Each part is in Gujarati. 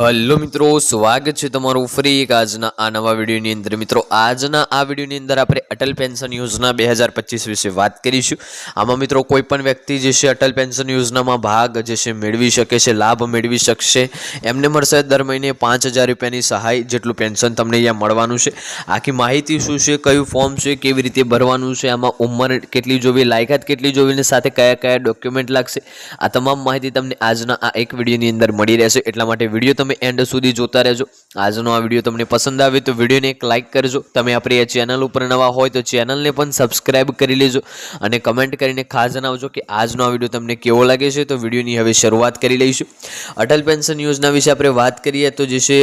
હલો મિત્રો, સ્વાગત છે તમારું ફરી એક આજના આ નવા વિડીયોની અંદર. મિત્રો, આજના આ વિડીયોની અંદર આપણે અટલ પેન્શન યોજના બે હજાર પચીસ વિશે વાત કરીશું. આમાં મિત્રો કોઈ પણ વ્યક્તિ જે છે અટલ પેન્શન યોજનામાં ભાગ જે છે મેળવી શકે છે, લાભ મેળવી શકશે. એમને મળશે દર મહિને પાંચ હજાર રૂપિયાની સહાય જેટલું પેન્શન તમને અહીંયા મળવાનું છે. આખી માહિતી શું છે, કયું ફોર્મ છે, કેવી રીતે ભરવાનું છે, આમાં ઉંમર કેટલી જોવી, લાયકાત કેટલી જોવી અને સાથે કયા કયા ડોક્યુમેન્ટ લાગશે. આ તમામ માહિતી તમને આજના આ એક વિડીયોની અંદર મળી રહેશે. એટલા માટે વીડિયો તમે એન્ડ સુધી જોતા રહેજો. આજનો આ વીડિયો તમને પસંદ આવે તો વિડીયોને એક લાઇક કરજો. તમે આપણી આ ચેનલ ઉપર નવા હોય તો ચેનલને પણ સબસ્ક્રાઇબ કરી લેજો અને કમેન્ટ કરીને ખાસ જણાવજો કે આજનો આ વીડિયો તમને કેવો લાગે છે તો વિડીયોની હવે શરૂઆત કરી લઈશું. અટલ પેન્શન યોજના વિશે આપણે વાત કરીએ તો જે છે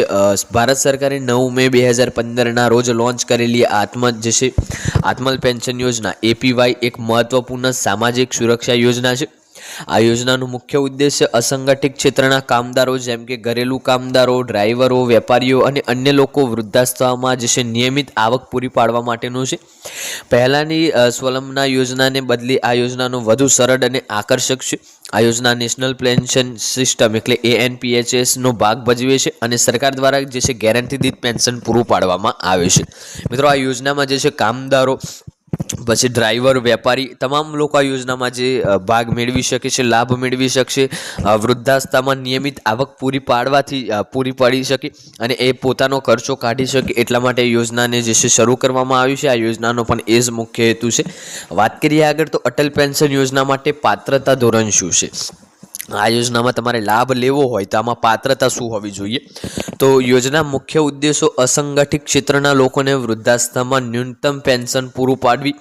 ભારત સરકારે નવ મે બે હજાર પંદરના રોજ લોન્ચ કરેલી આત્મ, જે છે, આત્મલ પેન્શન યોજના એપીવાય એક મહત્વપૂર્ણ સામાજિક સુરક્ષા યોજના છે. આ યોજનાનો મુખ્ય ઉદ્દેશ્ય અસંગઠિત ક્ષેત્રના કામદારો, જેમ કે ઘરેલું કામદારો, ડ્રાઈવરો, વેપારીઓ અને અન્ય લોકો વૃદ્ધાશ્રમમાં જે છે નિયમિત આવક પૂરી પાડવા માટેનું છે. પહેલાંની સ્વલંબના યોજનાને બદલે આ યોજનાનો વધુ સરળ અને આકર્ષક છે. આ યોજના નેશનલ પેન્શન સિસ્ટમ એટલે એએનપીએચએસનો ભાગ ભજવે છે અને સરકાર દ્વારા જે છે ગેરંટી દીઠ પેન્શન પૂરું પાડવામાં આવે છે. મિત્રો, આ યોજનામાં જે છે કામદારો પછી ડ્રાઈવર વેપારી તમામ લોકો આ યોજનામાં જે ભાગ મેળવી શકે છે, લાભ મેળવી શકશે. વૃદ્ધાવસ્થામાં નિયમિત આવક પૂરી પાડવાથી પૂરી પાડી શકે અને એ પોતાનો ખર્ચો કાઢી શકે એટલા માટે યોજનાને જે છે શરૂ કરવામાં આવી છે. આ યોજનાનો પણ એ જ મુખ્ય હેતુ છે. વાત કરીએ આગળ તો અટલ પેન્શન યોજના માટે પાત્રતા ધોરણ શું છે? આ યોજનામાં તમારે લાભ લેવો હોય તો આમાં પાત્રતા શું હોવી જોઈએ? તો યોજના મુખ્ય ઉદ્દેશો અસંગઠિત ક્ષેત્રના લોકોને વૃદ્ધાવસ્થામાં ન્યૂનતમ પેન્શન પૂરું પાડવી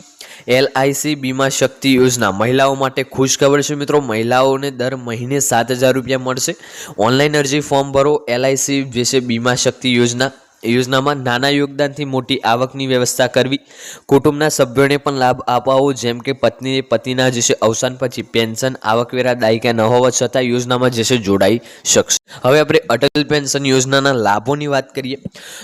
એલઆઈસી બીમા શક્તિ યોજના. મહિલાઓ માટે ખુશ ખબર છે મિત્રો. મહિલાઓને દર મહિને સાત હજાર રૂપિયા મળશે. ઓનલાઈન અરજી ફોર્મ ભરો. એલઆઈસી જે છે બીમા શક્તિ યોજના. યોજનામાં નાના યોગદાનથી મોટી આવકની વ્યવસ્થા કરવી. કુટુંબના સભ્યોને પણ લાભ અપાવો. જેમ કે પત્ની, પતિના જે છે અવસાન પછી પેન્શન, આવકવેરા, દાયકા ન હોવા છતાં યોજનામાં જે છે જોડાઈ શકશે. હવે આપણે અટલ પેન્શન યોજનાના લાભોની વાત કરીએ.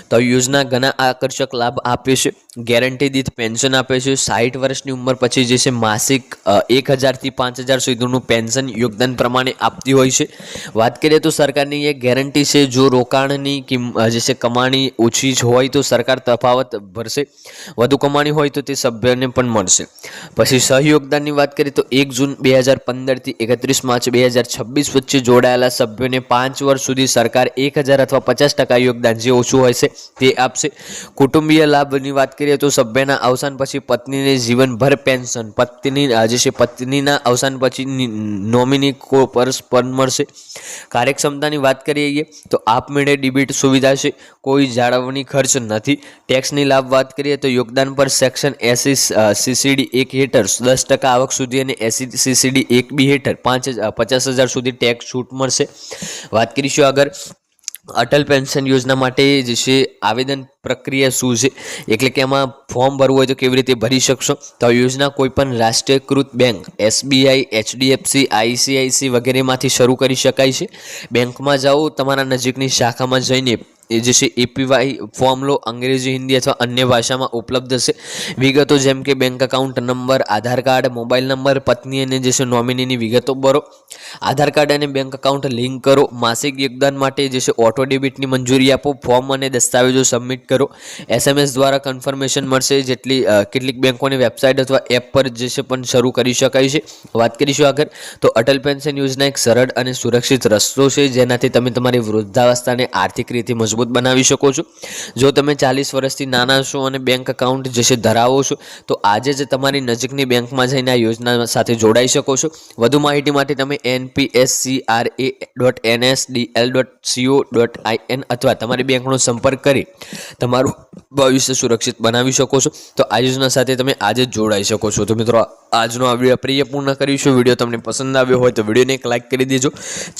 તો યોજના ઘણા આકર્ષક લાભ આપે છે. ગેરંટી દીઠ પેન્શન આપે છે. સાઠ વર્ષની ઉંમર પછી જે છે માસિક એક હજારથી પાંચ હજાર સુધીનું પેન્શન યોગદાન પ્રમાણે આપતી હોય છે. વાત કરીએ તો સરકારની એ ગેરંટી છે, જો રોકાણની જે છે કમાણી ઓછી જ હોય તો સરકાર તફાવત ભરશે. વધુ કમાણી હોય તો તે સભ્યને પણ મળશે. પછી સહયોગદાનની વાત કરીએ તો એક જૂન બે હજાર પંદરથી એકત્રીસ માર્ચ બે હજાર છવ્વીસ વચ્ચે જોડાયેલા સભ્યોને પાંચ વર્ષ સુધી સરકાર એક હજાર અથવા પચાસ ટકા યોગદાન જે ઓછું હોય છે તે આપશે. કુટુંબીય લાભની વાત કરીએ તો સભ્યના અવસાન પછી પત્નીને જીવનભર પેન્શન. પત્ની જે છે પત્નીના અવસાન પછી નોમિની કો પર પર મળશે. કાર્યક્ષમતાની વાત કરીએ તો આપમેળે ડિબિટ સુવિધા છે, કોઈ જાળવણી ખર્ચ નથી. ટેક્સની લાભ વાત કરીએ, તો યોગદાન પર સેક્શન એસી સીસીડી એક હેઠળ દસ ટકા આવક સુધી અને એસી, સીસીડી એક બી હેઠળ પાંચ પચાસ હજાર સુધી ટેક્સ છૂટ મળશે. વાત કરીશું આગળ. અટલ પેન્શન યોજના માટે જે છે આવેદન પ્રક્રિયા શું છે? એટલે કે એમાં ફોર્મ ભરવું હોય તો કેવી રીતે ભરી શકશો? તો યોજના કોઈપણ રાષ્ટ્રીયકૃત બેંક, એસબીઆઈ, એચડીએફસી, આઈસીઆઈસી વગેરેમાંથી શરૂ કરી શકાય છે. બેંકમાં જાઓ, તમારા નજીકની શાખામાં જઈને એ જે છે એપીવાય ફોર્મ લો, અંગ્રેજી, હિન્દી અથવા અન્ય ભાષામાં ઉપલબ્ધ છે. વિગતો જેમ કે bank account number Aadhaar card mobile number પત્ની અને જે છે નોમિનીની વિગતો ભરો. આધાર કાર્ડ અને બેંક એકાઉન્ટ લિંક કરો. માસિક યોગદાન માટે જે છે ઓટો ડેબિટની મંજૂરી આપો. ફોર્મ અને દસ્તાવેજો સબમિટ કરો. એસએમએસ દ્વારા કન્ફર્મેશન મળશે. જેટલી કેટલીક બેંકોની વેબસાઇટ અથવા એપ પર જે છે, પણ શરૂ કરી શકાય છે. વાત કરીશું આગળ. તો અટલ પેન્શન યોજના એક સરળ અને સુરક્ષિત રસ્તો છે. જેનાથી તમે તમારી વૃદ્ધાવસ્થાને આર્થિક રીતે મજબૂત બનાવી શકો છો. જો તમે ચાલીસ વર્ષથી નાના છો અને બેંક એકાઉન્ટ જે ધરાવો છો, તો આજે જ તમારી નજીકની બેંકમાં જઈને આ યોજના સાથે જોડાઈ શકો છો. વધુ માહિતી માટે તમે NPSCRA dot NSDL dot CO dot IN અથવા તમારી બેંકનો સંપર્ક કરી તમારું ભવિષ્ય સુરક્ષિત બનાવી શકો છો. તો આ યોજના સાથે તમે આજે જ જોડાઈ શકો છો. તો મિત્રો આજનો આ વીડિયો પ્રિય પૂર્ણ કરીશું. વીડિયો તમને પસંદ આવ્યો હોય તો વિડીયોને એક લાઇક કરી દેજો.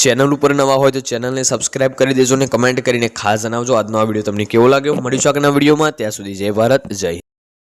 ચેનલ ઉપર નવા હોય તો ચેનલને સબસ્ક્રાઇબ કરી દેજો અને કમેન્ટ કરીને ખાસ જણાવજો આજનો આ વીડિયો તમને કેવો લાગ્યો. મળીશું આગળના વિડીયોમાં. ત્યાં સુધી જય ભારત, જય.